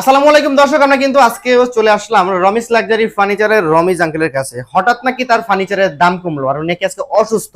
আসসালামু আলাইকুম দর্শক আমরা কিন্তু আজকে চলে আসলাম রমিস লাক্সারি ফার্নিচারের রমিজ আঙ্কেলের কাছে। হঠাৎ নাকি তার ফার্নিচারের দাম কমলো আর উনি নাকি আজকে অসুস্থ।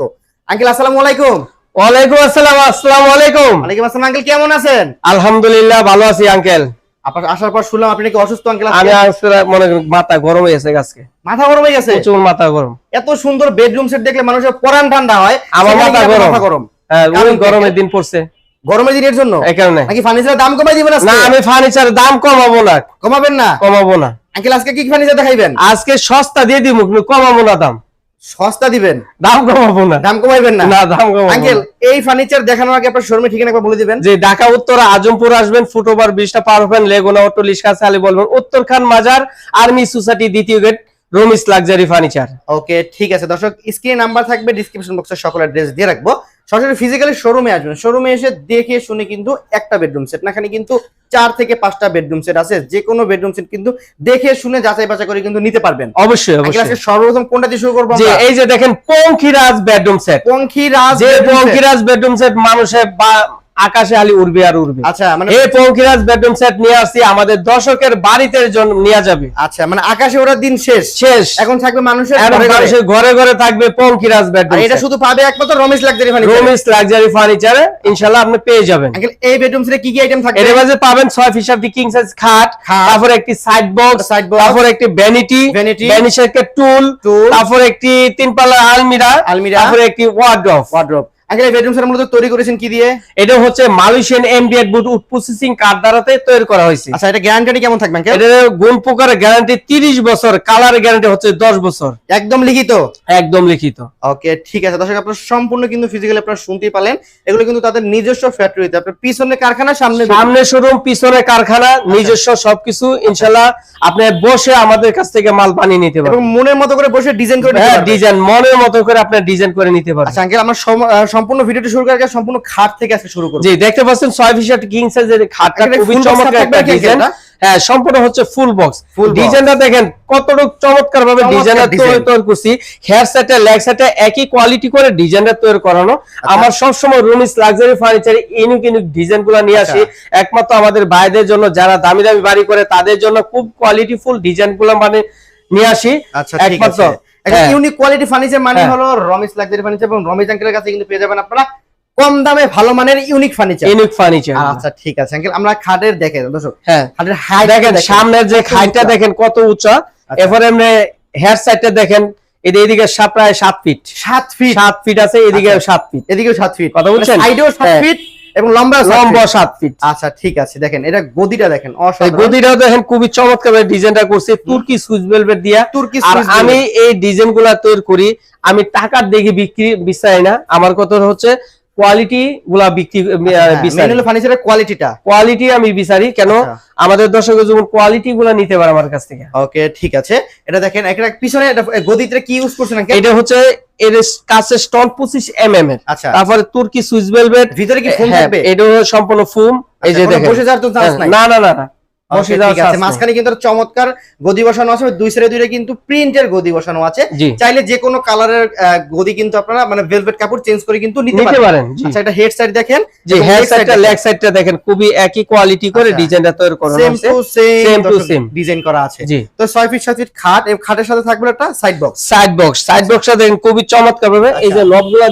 আঙ্কেল আসসালামু আলাইকুম। ওয়ালাইকুম আসসালাম আসসালামু আলাইকুম। ওয়ালাইকুম আসসালাম আঙ্কেল কেমন আছেন? আলহামদুলিল্লাহ ভালো আছি আঙ্কেল। আপনার আসার পর শুনলাম আপনি নাকি অসুস্থ আঙ্কেল আমি আজকে মনে মাথা গরম হয়ে গেছে আজকে। মাথা গরম হয়ে গেছে? প্রচুর মাথা গরম। এত সুন্দর বেডরুম সেট দেখলে মানুষের পরান ঠান্ডা হয় আমার মাথা গরম। গরম। হ্যাঁ, ওই গরমের দিন পড়ছে। গরমের দিনের জন্য? এই কারণে। নাকি ফার্নিচারের দাম কমাই দিবেন না আমি ফার্নিচার দাম কমাবো না। কমাবেন না? কমাবো না। আঙ্কেল আজকে কি ফার্নিচার দেখাইবেন? আজকে সস্তা দিয়ে দিব কমাবো না দাম। সস্তা দিবেন? দাম কমাবো না। দাম কমাইবেন না? না দাম কমাবো আঙ্কেল এই ফার্নিচার দেখানোর আগে আপনার শোরুমে ঠিকানা একবার বলে দিবেন। যে ঢাকা উত্তর আজমপুর আসবেন ফুটওভার ব্রিজটা পার হবেন লেগুনা অটো লিশকা সালি বলবেন উত্তর খান মাজার আর্মি সোসাইটি দ্বিতীয় gate Romis luxury furniture. Okay ঠিক আছে। দর্শক স্ক্রিনে নাম্বার থাকবে ডিসক্রিপশন বক্সে সকল অ্যাড্রেস দিয়ে রাখব। সরাসরি ফিজিক্যালি শোরুমে আসবেন। শোরুমে এসে দেখে শুনে কিন্তু একটা বেডরুম সেট না কিন্তু চার থেকে পাঁচটা বেডরুম সেট আছে। যে কোনো বেডরুম সেট কিন্তু দেখে শুনে যাচাই বাছাই করে কিন্তু নিতে পারবেন। অবশ্যই অবশ্যই। সর্বপ্রথম কোনটা দিয়ে শুরু করব যে এই যে দেখেন পঙ্খিরাজ বেডরুম সেট পঙ্খিরাজ যে পঙ্খিরাজ বেডরুম সেট মানুষের বা- আকাশে আলি উড়বে আর উড়বে আচ্ছা মানে এই পঙ্খিরাজ বেডরুম সেট নিয়ে আসছি আমাদের দর্শকের বাড়িতে জন্য নিয়ে যাবে আচ্ছা মানে আকাশে ওরা দিন শেষ শেষ এখন থাকবে মানুষের ঘরে ঘরে। মানুষের ঘরে ঘরে থাকবে আর বেডরুম এটা শুধু পাবে একমাত্র Ramesh luxury furniture Romis luxury ফার্নিচারে ইনশাআল্লাহ আপনি পেয়ে যাবেন এই বেডরুম সেটে কি কি আইটেম থাকবে এর মাঝে পাবেন ছয় ফিসার দি কিং সাইজ খাট। তারপর একটি সাইড বক্স সাইড box। তারপর একটি ভ্যানিটি Vanity। ভ্যানিশের টুল। তারপর একটি তিন পাল্লা আলমিরা আলমিরা। তারপর একটি ওয়ার্ড্রপ ওয়ার্ড্রপ এই বেডরুম সেট মূলত তৈরি করেছেন কি দিয়ে? এটা হচ্ছে মালয়েশিয়ান এমডিএড বুট উড প্রসেসিং দ্বারাতে তৈরি করা হয়েছে। আচ্ছা এটা গ্যারান্টি কেমন থাকবে এটা গুণ গ্যারান্টি 30 বছর কালার গ্যারান্টি হচ্ছে 10 বছর। একদম লিখিত? একদম লিখিত। ওকে ঠিক আছে। দর্শক আপনার সম্পূর্ণ কিন্তু ফিজিক্যালি আপনারা শুনতেই পারলেন। এগুলো কিন্তু তাদের নিজস্ব ফ্যাক্টরিতে আপনার পিছনে কারখানা সামনে সামনে শোরুম পিছনে কারখানা নিজস্ব সবকিছু ইনশাআল্লাহ আপনি বসে আমাদের কাছ থেকে মাল বানিয়ে নিতে পারবেন। মনের মতো করে বসে ডিজাইন করে নিতে হ্যাঁ ডিজাইন মনের মতো করে আপনি ডিজাইন করে নিতে পারবেন। আচ্ছা আঙ্কেল আমরা সম্পূর্ণ ভিডিওটি শুরু করার আগে সম্পূর্ণ খাট থেকে আজকে শুরু করব। জি দেখতে পাচ্ছেন ছয় ফিসার কিং সাইজের খাটটা খুবই চমৎকার একটা ডিজাইন হ্যাঁ সম্পূর্ণ হচ্ছে ফুল বক্স ডিজাইনটা দেখেন কতটুকু চমৎকার ভাবে ডিজাইনটা তৈরি তৈরি করছি। হেয়ার সেটে লেগ সেটে একই কোয়ালিটি করে ডিজাইনটা তৈরি করানো। আচ্ছা। আমার সব সময় Romis luxury furniture unique unique ডিজাইনগুলো নিয়ে আসি। আচ্ছা। একমাত্র আমাদের ভাইদের জন্য যারা দামি দামি বাড়ি করে তাদের জন্য খুব কোয়ালিটি ফুল ডিজাইনগুলো মানে নিয়ে আসি। আচ্ছা ঠিক একমাত্র। আছে একটা হ্যাঁ। ইউনিক কোয়ালিটি ফার্নিচার মানে হ্যাঁ। হলো রমেশ লাক্সারি ফার্নিচার এবং রমেশ আঙ্কেলের কাছে কিন্তু পেয়ে যাবেন আপনারা কম দামে ভালো মানের ইউনিক ফার্নিচার ইউনিক ফার্নিচার আচ্ছা ঠিক আছে। আঙ্কেল আমরা খাটের দেখে দর্শক। হ্যাঁ। খাটের হাইট দেখেন সামনের যে খাইটা দেখেন কত উঁচা। এরপরে এমনি হেয়ার সাইডটা দেখেন এদিকে এদিকে প্রায় সাত ফিট সাত ফিট সাত ফিট আছে এদিকে আচ্ছা। সাত ফিট এদিকেও সাত ফিট কথা বলছেন? সাইডেও সাত হ্যাঁ। ফিট এবং লম্বা লম্বা সাত ফিট আচ্ছা ঠিক আছে দেখেন এটা গদিটা দেখেন গদিটাও দেখেন খুবই চমৎকার ডিজাইনটা করছে তুর্কি সুইচ ভেলভেট দিয়া। তুর্কি আর আমি এই ডিজাইনগুলা তৈরি করি আমি টাকার দেখে বিক্রি বিচাই না। আমার কথা হচ্ছে কোয়ালিটি গুলা বিক্রি বিচারি ফার্নিচারের কোয়ালিটিটা কোয়ালিটি আমি বিচারি কেন? আচ্ছা। আমাদের দর্শক কোয়ালিটি গুলা নিতে পারে আমার কাছ থেকে। ওকে ঠিক আছে। এটা দেখেন একটা পিছনে গদিতে কি ইউজ করছেন এটা হচ্ছে এর কাছে স্টল পঁচিশ এম এম এর। আচ্ছা। তারপরে তুর্কি সুইচ বেলভেট। ভিতরে কি হ্যাঁ থাকবে? এটা সম্পূর্ণ ফুম এই আচ্ছা, যে দেখেন। বসে যাওয়ার তো চান্স হ্যাঁ, নাই। না না না। নেই। মাঝখানে কিন্তু চমৎকার গদি বসানো আছে দুই সাইডে দুইটা কিন্তু প্রিন্টের গদি বসানো আছে। চাইলে যে কোনো কালারের গদি কিন্তু আপনারা মানে ভেলভেট কাপড় চেঞ্জ করে কিন্তু নিতে পারেন। আচ্ছা এটা হেড সাইড দেখেন জি হেয়ার সাইডটা লেগ সাইডটা দেখেন। খুবই একই কোয়ালিটি করে আচ্ছা। ডিজাইনটা তৈরি করা same to same Same to design করা আছে। তো 6 ফিট 7 ফিট খাট খাটের সাথে থাকবে একটা side box side box side বক্সটা দেখেন খুবই চমৎকার ভাবে এই যে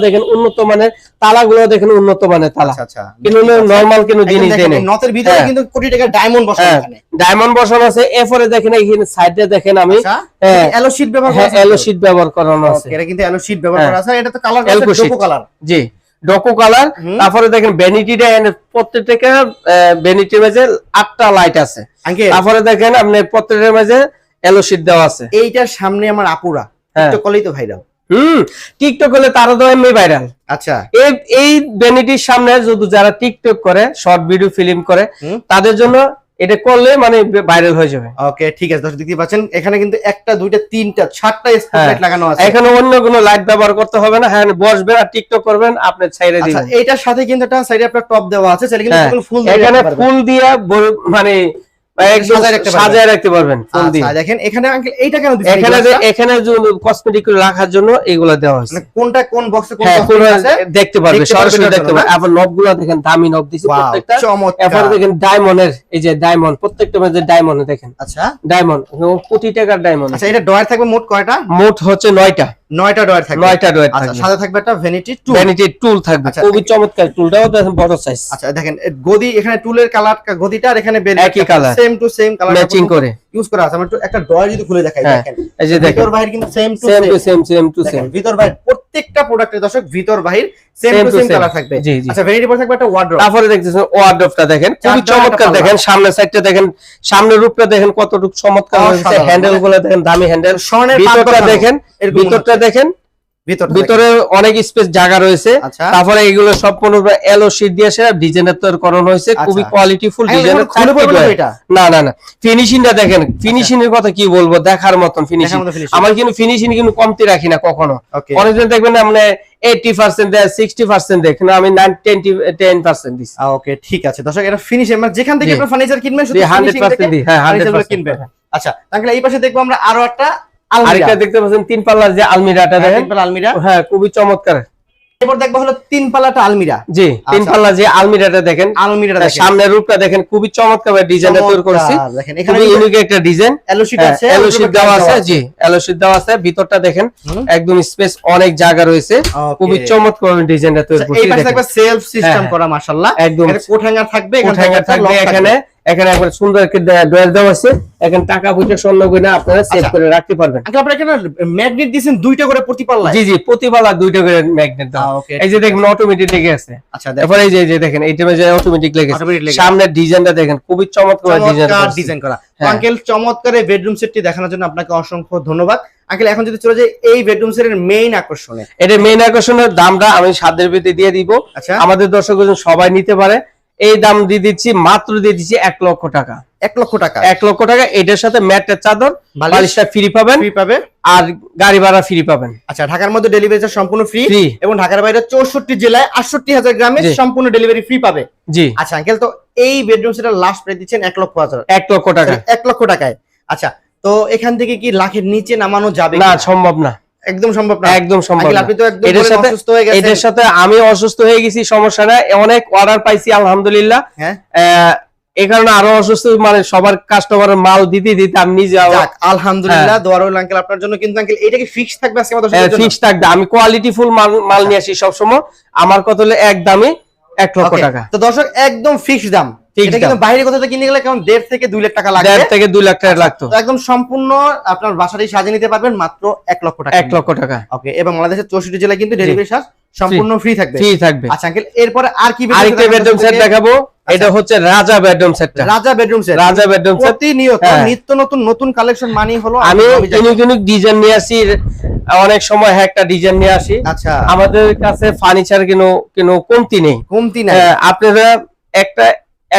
দেখেন উন্নত মানের তালাগুলো দেখেন উন্নত মানের তালা। আচ্ছা আচ্ছা কিন্তু নরমাল কিন্তু একদম জিনিস নথের ভিতরে হ্যাঁ। কিন্তু কোটি টাকার ডায়মন্ড বসানো হ্যাঁ ডায়মন্ড বসানো আছে এরপরে দেখেন এখানে সাইডে দেখেন আমি আচ্ছা হ্যাঁ এলো শীট ব্যবহার করা হ্যাঁ এলো শীট ব্যবহার করানো আছে। এটা কিন্তু এলো শীট ব্যবহার হ্যাঁ। করা আছে এটা তো কালার। ডোকো কালার জি ডকো কালার তারপরে দেখেন ভ্যানিটিটা প্রত্যেকটা ভ্যানিটির মাঝে আটটা লাইট আছে। তারপরে দেখেন আপনি প্রত্যেকটার মাঝে এলো শীট দেওয়া আছে। এইটার সামনে আমার আপুরা হ্যাঁ। তো কলেই তো ভাইরাল হুম টিকটক হলে তারা তো এমনি ভাইরাল আচ্ছা। এই এই ভ্যানিটির সামনে যদি যারা টিকটক করে শর্ট ভিডিও ফিল্ম করে তাদের জন্য এটা করলে মানে ভাইরাল হয়ে যাবে। ওকে ঠিক আছে দর্শক দেখতে পাচ্ছেন এখানে কিন্তু একটা দুইটা তিনটা চারটা স্পটলাইট হ্যাঁ। লাগানো আছে। এখানে অন্য কোনো লাইট ব্যবহার করতে হবে না হ্যাঁ বসবেন আর টিকটক করবেন আপনি ছাইরে আচ্ছা দিবেন। এইটার সাথে কিন্তু একটা সাইডে আপনার টপ দেওয়া আছে সেটা কিন্তু হ্যাঁ, ফুল এখানে ফুল দিয়ে মানে সাজায় রাখতে পারবেন। আচ্ছা দেখেন এখানে আঙ্কেল এইটা কেন এখানে এখানে কসমেটিক রাখার জন্য এগুলো দেওয়া হয়েছে। মানে কোনটা কোন বক্সে কোন হ্যাঁ আছে? দেখতে পারবে দেখতে সরাসরি দেখতে পারবে আবার নবগুলো দেখেন দামি নব দিছে Wow, প্রত্যেকটা। চমৎকার। দেখেন ডায়মন্ডের এই যে ডায়মন্ড প্রত্যেকটা মধ্যে ডায়মন্ড দেখেন। আচ্ছা। ডায়মন্ড কোটি টাকার ডায়মন্ড আচ্ছা এটা ডয়ার থাকবে মোট কয়টা? মোট হচ্ছে নয়টা। নয়টা ডয়ার থাকবে। নয়টা ডয়ের আচ্ছা থাকবে। সাথে থাকবে একটা ভ্যানিটি টু ভ্যানিটি টুল থাকবে। আচ্ছা, খুবই চমৎকার টুলটাও দেখেন বড় সাইজ আচ্ছা দেখেন গদি এখানে টুলের কালার গদিটা আর এখানে একই colour same to same colour matching করে। ইউজ করা আছে। আমি একটু একটা ডয়ার যদি খুলে দেখাই হ্যাঁ, দেখেন। এই যে দেখেন। ভিতর বাহির কিন্তু same to same to same same to same দেখেন ভিতর বাহির প্রত্যেকটা প্রোডাক্টের দর্শক ভিতর বাহির সেম টু সেম কালার থাকবে। আচ্ছা ভেরিটি পর থাকবে একটা ওয়ার্ড্রপ তারপরে দেখতেছেন ওয়ার্ডরোবটা দেখেন। খুবই চারটা চমৎকার দেখেন সামনে সাইডটা দেখেন সামনের রূপটা দেখেন কতটুকু চমৎকার হয়েছে। হ্যান্ডেলগুলো হ্যান্ডেলগুলো দেখেন দামি হ্যান্ডেল স্বর্ণের ভিতরটা দেখেন এর ভিতরটা দেখেন। ভিতর অনেক স্পেস জায়গা রয়েছে। আচ্ছা। তারপরে এগুলো সম্পূর্ণ এলো শীট দিয়ে সেরা ডিজাইনের তৈরি করানো হয়েছে। আচ্ছা। খুবই কোয়ালিটিফুল এখন ডিজাইনের না না না ফিনিশিংটা দেখেন ফিনিশিং এর কথা কি বলব? দেখার মতন ফিনিশিং। আমার কিন্তু ফিনিশিং কিন্তু কমতি রাখি না কখনো। অনেকজন দেখবেন না মানে এইটি পার্সেন্ট দেয় সিক্সটি পার্সেন্ট দেয় কিন্তু আমি টোয়েন্টি টেন পার্সেন্ট দিচ্ছি ওকে ঠিক আছে। দর্শক এটা ফিনিশিং মানে যেখান থেকে আপনার ফার্নিচার কিনবেন শুধু হান্ড্রেড পার্সেন্ট দিই হ্যাঁ হান্ড্রেড কিনবেন। আচ্ছা তাহলে এই পাশে দেখব আমরা আরও একটা আরেকটা দেখতে পাচ্ছেন তিন পাল্লার যে আলমিরাটা হ্যাঁ, দেখেন। আলমিরা। হ্যাঁ খুবই চমৎকার। এরপর দেখব হলো তিন পাল্লাটা আলমিরা। জি তিন। পাল্লা যে আলমিরাটা দেখেন আলমিরাটা সামনের রূপটা দেখেন খুবই চমৎকার ডিজাইনটা তৈরি করছি। দেখেন এখানে ইউনিক একটা ডিজাইন। এলো আছে এলো ওর শীট উপরে দেওয়া আছে। জি এলো দেওয়া আছে ভিতরটা দেখেন একদম স্পেস অনেক জায়গা রয়েছে। খুবই চমৎকার ডিজাইনটা তৈরি করছি এই পাশে থাকবে সেলফ সিস্টেম হ্যাঁ, করা মাশাআল্লাহ। একদম। কোট থাকবে এখানে থাকবে। এখানে। এখানে একবার সুন্দর একটা ডয়ার দেওয়া আছে এখানে টাকা পয়সা স্বর্ণ গয়না আপনারা সেভ আচ্ছা। করে রাখতে পারবেন। আপনারা এখানে ম্যাগনেট দিয়েছেন? দুইটা করে প্রতি পাল্লায়? জি জি প্রতিবেলা দুইটা করে ম্যাগনেট দাও এই যে দেখুন অটোমেটিক লেগে আছে। আচ্ছা এরপর এই যে এই যে দেখেন এইটা যে অটোমেটিক লেগে আছে। সামনের ডিজাইনটা দেখেন খুবই চমৎকার ডিজাইন চমৎকার ডিজাইন করা হ্যাঁ। আঙ্কেল চমৎকার এই বেডরুম সেটটি দেখানোর জন্য আপনাকে অসংখ্য ধন্যবাদ। আঙ্কেল এখন যদি চলে যাই এই বেডরুম সেটের মেইন আকর্ষণে। এটা মেইন আকর্ষণের দামটা আমি সাধ্যের ভিত্তি দিয়ে দিব। আচ্ছা। আমাদের দর্শক সবাই নিতে পারে এই দাম দিয়ে দিচ্ছি মাত্র দিয়ে দিচ্ছি এক লক্ষ টাকা। এক লক্ষ টাকা। এক লক্ষ টাকা এটার সাথে ম্যাটের চাদর বালিশ? বালিশটা ফ্রি পাবেন। ফ্রি পাবে? আর গাড়ি ভাড়া ফ্রি পাবেন। আচ্ছা ঢাকার মধ্যে ডেলিভারি সম্পূর্ণ ফ্রি এবং ঢাকার বাইরে চৌষট্টি জেলায় আটষট্টি হাজার গ্রামে সম্পূর্ণ ডেলিভারি ফ্রি পাবে। জি। আচ্ছা আঙ্কেল তো এই বেডরুম সেটের লাস্ট প্রাইস দিচ্ছেন এক লক্ষ হাজার। এক লক্ষ টাকা। এক লক্ষ টাকায়। আচ্ছা তো এখান থেকে কি লাখের নিচে নামানো যাবে না সম্ভব না। একদম সম্ভব না। একদম সম্ভব না। আপনি তো একদম সাথে অসুস্থ হয়ে গেছেন। এটার সাথে আমি অসুস্থ হয়ে গেছি সমস্যা নাই। অনেক অর্ডার পাইছি আলহামদুলিল্লাহ। হ্যাঁ। এই কারণে আরও অসুস্থ মানে সবার কাস্টমারের মাল দিতে দিতে আমি নিজে আলহামদুলিল্লাহ হ্যাঁ। আঙ্কেল আপনার জন্য। কিন্তু আঙ্কেল এটা কি ফিক্স থাকবে আজকে আমাদের ফিক্স থাকবে। আমি কোয়ালিটি ফুল মাল মাল নিয়ে আসি সবসময়। আমার কত হলে? এক দামে এক লক্ষ টাকা। তো দর্শক একদম ফিক্স দাম। এটা কিন্তু বাইরে কোথাও থেকে গেলে কেমন দেড় থেকে দুই লাখ টাকা লাগবে। দেড় থেকে দুই লাখ টাকা লাগতো। একদম সম্পূর্ণ আপনার বাসাটি সাজিয়ে নিতে পারবেন মাত্র এক লক্ষ টাকা। এক লক্ষ টাকা। ওকে এবং বাংলাদেশের চৌষট্টি জেলায় কিন্তু ডেলিভারি চার্জ সম্পূর্ণ ফ্রি থাকবে। ফ্রি থাকবে। আচ্ছা আঙ্কেল এরপরে আর কি আরেকটা বেডরুম সেট দেখাবো। এটা হচ্ছে রাজা বেডরুম সেটটা Raja bedroom set Raja bedroom set প্রতিনিয়ত হ্যাঁ। নিত্য নতুন নতুন কালেকশন মানি হলো আমি আমি ইউনিক ইউনিক ডিজাইন নিয়ে আসি। অনেক সময় হ্যাঁ একটা ডিজাইন নিয়ে আসি। আচ্ছা। আমাদের কাছে ফার্নিচার কোনো কোনো কমতি নেই। কমতি নাই। আপনারা একটা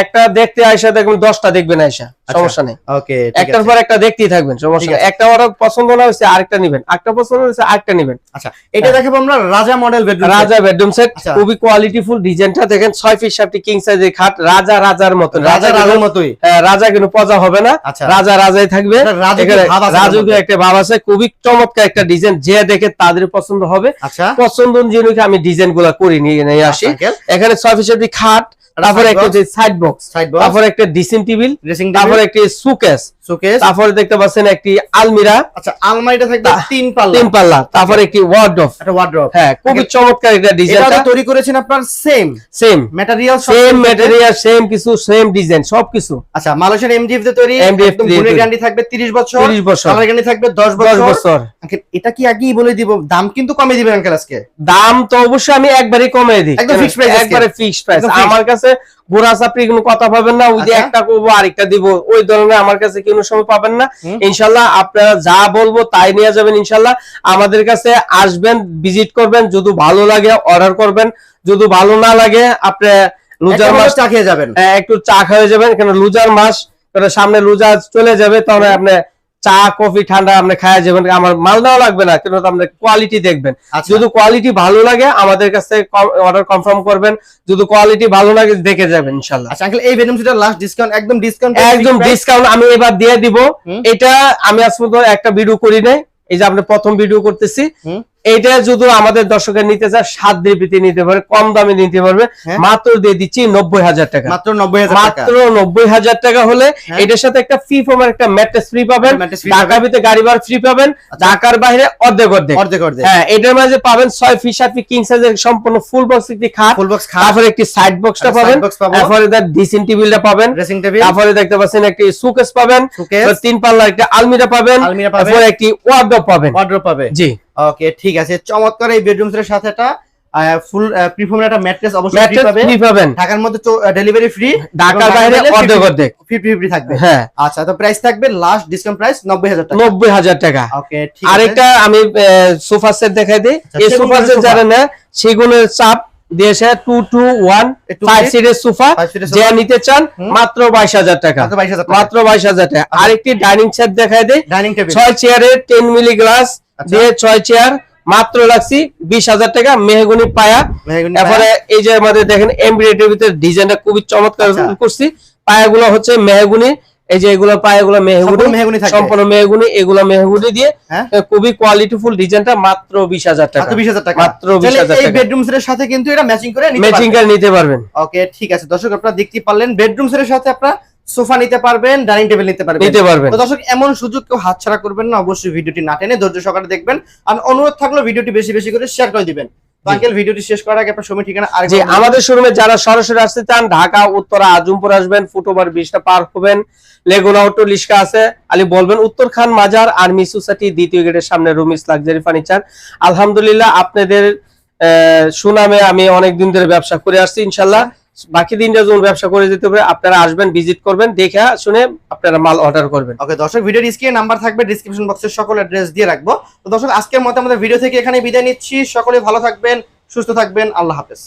একটা দেখতে আয়সা দেখবেন দশটা দেখবেন আইসা সমস্যা নেই। ওকে একটার পর একটা দেখতেই থাকবেন সমস্যা। একটা অর্ডার পছন্দ না হয়েছে আরেকটা নিবেন। একটা পছন্দ হয়েছে আরেকটা নিবেন। আচ্ছা এটা দেখাবো আমরা Raja model bedroom Raja bedroom set আচ্ছা। খুবই কোয়ালিটিফুল ডিজাইনটা দেখেন ছয় ফিট সাতটি কিং সাইজের খাট রাজা রাজার মতন রাজা রাজা রাজার মতোই। হ্যাঁ, রাজা কিন্তু পজা হবে না। আচ্ছা। রাজা রাজাই থাকবে। রাজকীয় একটা ভাব আছে। খুবই চমৎকার একটা ডিজাইন যে দেখে তাদের পছন্দ হবে। আচ্ছা। পছন্দ অনুযায়ী আমি ডিজাইনগুলা করে নিয়ে আসি। এখানে ছয় ফিট সাতটি খাট তারপরে একটা যে সাইড বক্স সাইড বক্স তারপরে একটা ড্রেসিং টেবিল ড্রেসিং টেবিল তারপরে একটি সুকেস শোকেস তারপরে দেখতে পাচ্ছেন একটি আলমিরা। আচ্ছা আলমারিটা থাকবে তা- তিন পাল্লা। তিন পাল্লা। তারপরে একটি ওয়ার্ডরোব একটা ওয়ার্ড্রপ হ্যাঁ খুবই চমৎকার একটা ডিজাইন এটা তৈরি করেছেন আপনার same same material same material same কিছু সেম ডিজাইন সবকিছু। আচ্ছা মালয়েশিয়ান এমডিএফ তে তৈরি MDF একদম দিয়ে গ্যারান্টি থাকবে 30 বছর 30 বছর। কালার গ্যারান্টি থাকবে 10 দশ বছর। বছর। আঙ্কেল এটা কি আগেই বলে দিব? দাম কিন্তু কমে দিবেন আঙ্কেল আজকে। দাম তো অবশ্যই আমি একবারই কমিয়ে দিই। একদম price আজকে। একবারে ফিক্সড প্রাইস আমার কাছে ঘোরা চাপড়ি কোনো কথা পাবেন না ওই যে আচ্ছা। একটা করব আরেকটা দিব। ওই ধরনের আমার কাছে কোনো সময় পাবেন না? ইনশাল্লাহ আপনারা যা বলব তাই নিয়ে যাবেন ইনশাল্লাহ। আমাদের কাছে আসবেন ভিজিট করবেন যদি ভালো লাগে অর্ডার করবেন যদি ভালো না লাগে আপনি লুজার মাস চা খেয়ে যাবেন। একটু চা খেয়ে যাবেন কেন লুজার মাস সামনে লুজার চলে যাবে তাহলে আপনি চা কফি ঠান্ডা আপনি খায় যাবেন আমার মাল নেওয়া লাগবে না কিন্তু আপনি কোয়ালিটি দেখবেন। আচ্ছা। যদি কোয়ালিটি ভালো লাগে আমাদের কাছে অর্ডার কনফার্ম করবেন। যদি কোয়ালিটি ভালো লাগে দেখে যাবেন ইনশাআল্লাহ আচ্ছা আঙ্কেল এই সেটের লাস্ট ডিসকাউন্ট একদম ডিসকাউন্ট একদম ডিসকাউন্ট আমি এবার দিয়ে দিব। এটা আমি আজ পর্যন্ত একটা ভিডিও করি নাই। এই যে আপনি প্রথম ভিডিও করতেছি। এইটা যদি আমাদের দর্শকের নিতে চায় সাত দিবিতে নিতে পারবে কম দামে নিতে পারবে। হ্যাঁ। মাত্র দিয়ে দিচ্ছি নব্বই হাজার টাকা। মাত্র 90000 টাকা। মাত্র নব্বই হাজার টাকা হলে হ্যাঁ। এটার সাথে একটা ফ্রি ফর্মের একটা ম্যাট্রেস ফ্রি পাবেন। Mattress ঢাকার ভিতরে গাড়ি ভাড়া ফ্রি পাবেন। আচ্ছা। ঢাকার বাইরে অর্ধেক অর্ধেক। অর্ধেক অর্ধেক। হ্যাঁ এটার মাঝে পাবেন ছয় ফিট সাত ফিট কিং সাইজের সম্পূর্ণ ফুল বক্স একটি খাট। ফুল বক্স খাট। তারপরে একটি সাইড বক্সটা পাবেন। side box পাবো। তারপরে তার ড্রেসিং টেবিলটা পাবেন। ড্রেসিং টেবিল তারপরে দেখতে পাচ্ছেন একটি সুকেস পাবেন। সুকেস তিন পাল্লা একটা আলমিরা পাবেন। আলমিরা পাবেন। তারপরে একটি ওয়ার্ডরোব পাবেন। ওয়ার্ডরোব পাবে। জি। ওকে ঠিক আছে। চমৎকার এই বেডরুম সেটের সাথে একটা ফুল প্রিফর্মের একটা ম্যাট্রেস অবশ্যই ফ্রি পাবেন। ঢাকার মধ্যে ডেলিভারি ফ্রি ঢাকার বাইরে অর্ধেক অর্ধেক। ফ্রি ফ্রি থাকবে। হ্যাঁ। আচ্ছা তো প্রাইস থাকবে লাস্ট ডিসকাউন্ট প্রাইস 90000 টাকা। নব্বই হাজার টাকা। ওকে ঠিক আছে। আরেকটা আমি সোফা সেট দেখাই দিই। আচ্ছা, এই সোফা সেট। যারা নেয় সেগুনের চাপ দিয়েছে টু টু ওয়ান এই two ফাইভ সিটের সোফা যে নিতে চান মাত্র বাইশ হাজার টাকা। মাত্র 22000 টাকা। মাত্র বাইশ হাজার টাকা। আরেকটি ডাইনিং সেট দেখাই দিই। ডাইনিং টেবিল ছয় চেয়ারের টেন মিলি গ্লাস আচ্ছা। দিয়ে ছয় চেয়ার মাত্র লাগছি বিশ হাজার টাকা মেহগুনি পায়া। তারপরে এই যে আমাদের দেখেন এমব্রয়ডারির ভিতরে ডিজাইনটা খুবই চমৎকার আচ্ছা। করছি। পায়াগুলো হচ্ছে মেহগুনি এই যে এগুলো পায়াগুলো মেহগুনি মেহগনি সম্পূর্ণ মেহগুনি এগুলো মেহগুনি দিয়ে হ্যাঁ। খুবই কোয়ালিটিফুল ডিজাইনটা মাত্র বিশ হাজার টাকা। মাত্র 20000 টাকা। মাত্র 20,000 তাহলে এই টাকা। বেডরুম সেটের সাথে কিন্তু এটা ম্যাচিং করে ম্যাচিং কার নিতে পারবেন। ওকে ঠিক আছে। দর্শক আপনারা দেখতে পারলেন বেডরুম সেটের সাথে আপনারা সোফা নিতে পারবেন ডাইনিং টেবিল নিতে পারবেন। নিতে পারবেন। তো দর্শক এমন সুযোগ কেউ হাতছাড়া করবেন না অবশ্যই ভিডিওটি না টেনে ধৈর্য সহকারে দেখবেন। আর অনুরোধ থাকল ভিডিওটি বেশি বেশি করে শেয়ার করে দিবেন। আঙ্কেল ভিডিওটি শেষ করার আগে আপনার সময় ঠিকানা আর যে আমাদের শোরুমে যারা সরাসরি আসতে চান ঢাকা উত্তরা আজমপুর আসবেন ফুটওভার ব্রিজটা পার হবেন। লেগুনা অটো লিস্কা আছে। আলি বলবেন উত্তর খান মাজার আর্মি সোসাইটি দ্বিতীয় গেটের সামনে রুমিস লাক্সারি ফার্নিচার আলহামদুলিল্লাহ আপনাদের আহ, সুনামে আমি অনেক দিন ধরে ব্যবসা করে আসছি ইনশাল্লাহ বাকি দিনটা যখন ব্যবসা করে যেতে হবে, আপনারা আসবেন ভিজিট করবেন, দেখে শুনে আপনারা মাল অর্ডার করবেন। ওকে দর্শক, ভিডিওর স্ক্রিনে নাম্বার থাকবে ডিসক্রিপশন বক্সে সকল অ্যাড্রেস দিয়ে রাখব। তো দর্শক, আজকের মতো আমাদের ভিডিও থেকে এখানে বিদায় নিচ্ছি। সকলে ভালো থাকবেন, সুস্থ থাকবেন, আল্লাহ হাফেজ।